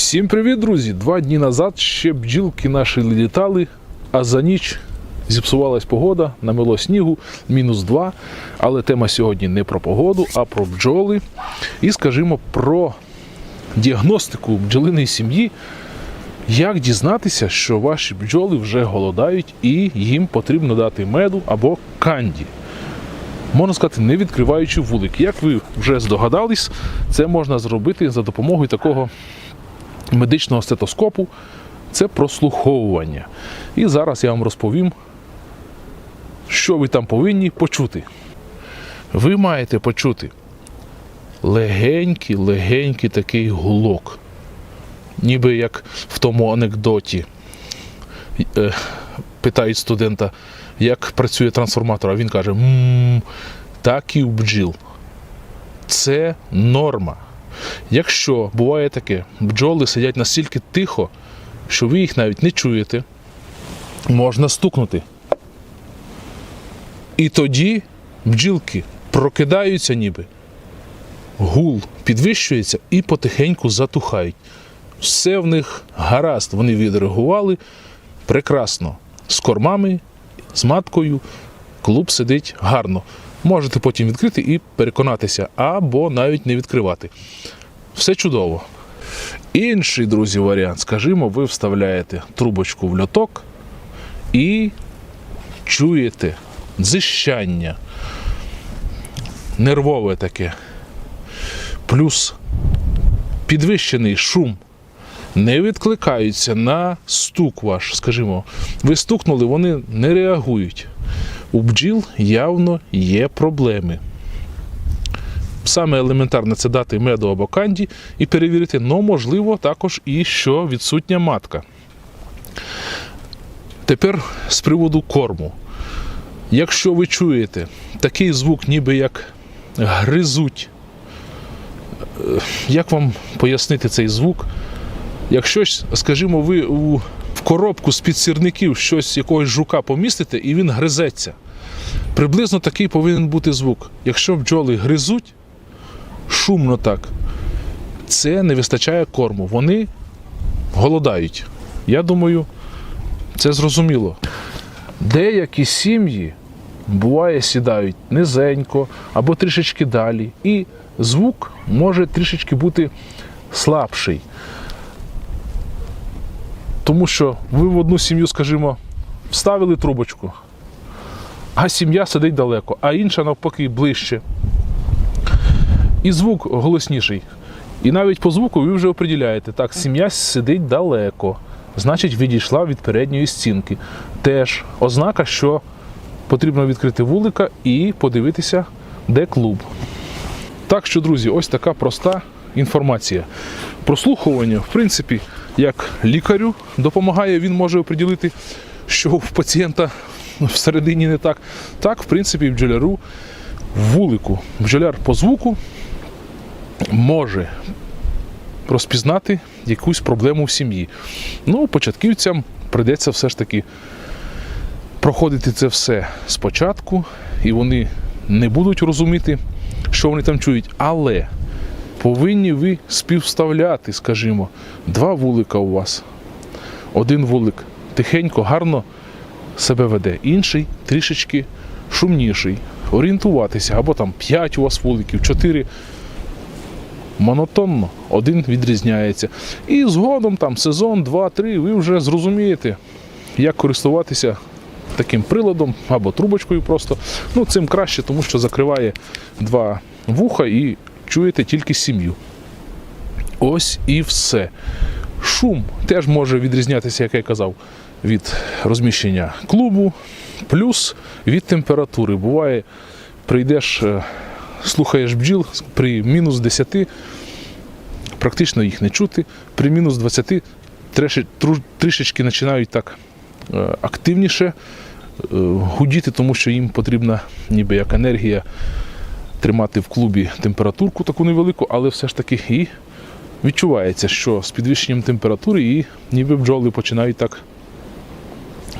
Всім привіт, друзі! Два дні назад ще бджілки наші літали, а за ніч зіпсувалась погода, намело снігу, мінус 2. Але тема сьогодні не про погоду, а про бджоли. І скажімо про діагностику бджолиної сім'ї. Як дізнатися, що ваші бджоли вже голодають і їм потрібно дати меду або канді? Можна сказати, не відкриваючи вулик. Як ви вже здогадались, це можна зробити за допомогою такого медичного стетоскопу це прослуховування. І зараз я вам розповім, що ви там повинні почути. Ви маєте почути легенький, легенький такий гулок. Ніби як в тому анекдоті е, питають студента, як працює трансформатор, а він каже: «М, так і у бджіл. Це норма. Якщо буває таке, бджоли сидять настільки тихо, що ви їх навіть не чуєте, можна стукнути. І тоді бджілки прокидаються ніби, гул підвищується і потихеньку затухають. Все в них гаразд, вони відреагували прекрасно. З кормами, з маткою, клуб сидить гарно. Можете потім відкрити і переконатися, або навіть не відкривати. Все чудово. Інший, друзі, варіант, скажімо, ви вставляєте трубочку в льоток і чуєте дзищання. Нервове таке. Плюс підвищений шум. Не відкликаються на стук ваш, скажімо. Ви стукнули, вони не реагують. У бджіл явно є проблеми. Саме елементарне це дати меду або канді і перевірити, ну, можливо, також і що відсутня матка. Тепер з приводу корму. Якщо ви чуєте такий звук, ніби як гризуть, е, як вам пояснити цей звук? Якщо, скажімо, ви в коробку з-під сірників щось якогось жука помістите і він гризеться. Приблизно такий повинен бути звук. Якщо бджоли гризуть, шумно так, це не вистачає корму. Вони голодають. Я думаю, це зрозуміло. Деякі сім'ї буває сідають низенько або трішечки далі, і звук може трішечки бути слабший. Тому що ви в одну сім'ю, скажімо, вставили трубочку, а сім'я сидить далеко, а інша навпаки ближче. І звук голосніший. І навіть по звуку ви вже оприділяєте, так, сім'я сидить далеко, значить відійшла від передньої стінки. Теж ознака, що потрібно відкрити вулика і подивитися, де клуб. Так що, друзі, ось така проста інформація. Прослухування, в принципі, як лікарю допомагає, він може оприділити, що в пацієнта всередині не так. Так, в принципі, бджоляру в вулику. Бджоляр по звуку може розпізнати якусь проблему в сім'ї. Ну, початківцям прийдеться все ж таки проходити це все спочатку, і вони не будуть розуміти, що вони там чують. Але повинні ви співставляти, скажімо, два вулика у вас. Один вулик тихенько, гарно себе веде, інший трішечки шумніший. Орієнтуватися, або там 5 у вас вуликів, 4. Монотонно один відрізняється. І згодом там сезон, 2-3, ви вже зрозумієте, як користуватися таким приладом або трубочкою просто. Ну, цим краще, тому що закриває два вуха і чуєте тільки сім'ю. Ось і все. Шум теж може відрізнятися, як я казав, від розміщення клубу, плюс від температури. Буває, прийдеш, е, слухаєш бджіл при мінус 10, практично їх не чути, при мінус 20 трішечки, починають так е, активніше е, гудіти, тому що їм потрібна ніби як енергія тримати в клубі температурку таку невелику, але все ж таки і відчувається, що з підвищенням температури і ніби бджоли починають так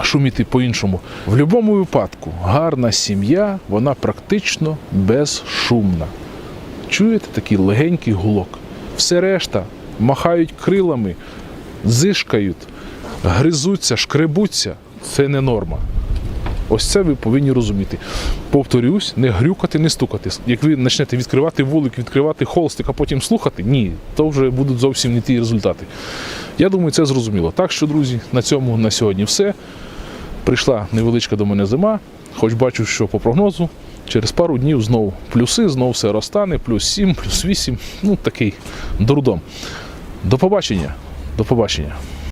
шуміти по-іншому. В будь-якому випадку гарна сім'я, вона практично безшумна. Чуєте такий легенький гулок. Все решта махають крилами, зишкають, гризуться, шкребуться. Це не норма. Ось це ви повинні розуміти. Повторюсь, не грюкати, не стукати. Як ви почнете відкривати вулик, відкривати холстик, а потім слухати, ні, то вже будуть зовсім не ті результати. Я думаю, це зрозуміло. Так що, друзі, на цьому на сьогодні все. Прийшла невеличка до мене зима, хоч бачу, що по прогнозу через пару днів знову плюси, знову все розтане, плюс 7, плюс 8. Ну такий дурдом. До побачення. До побачення.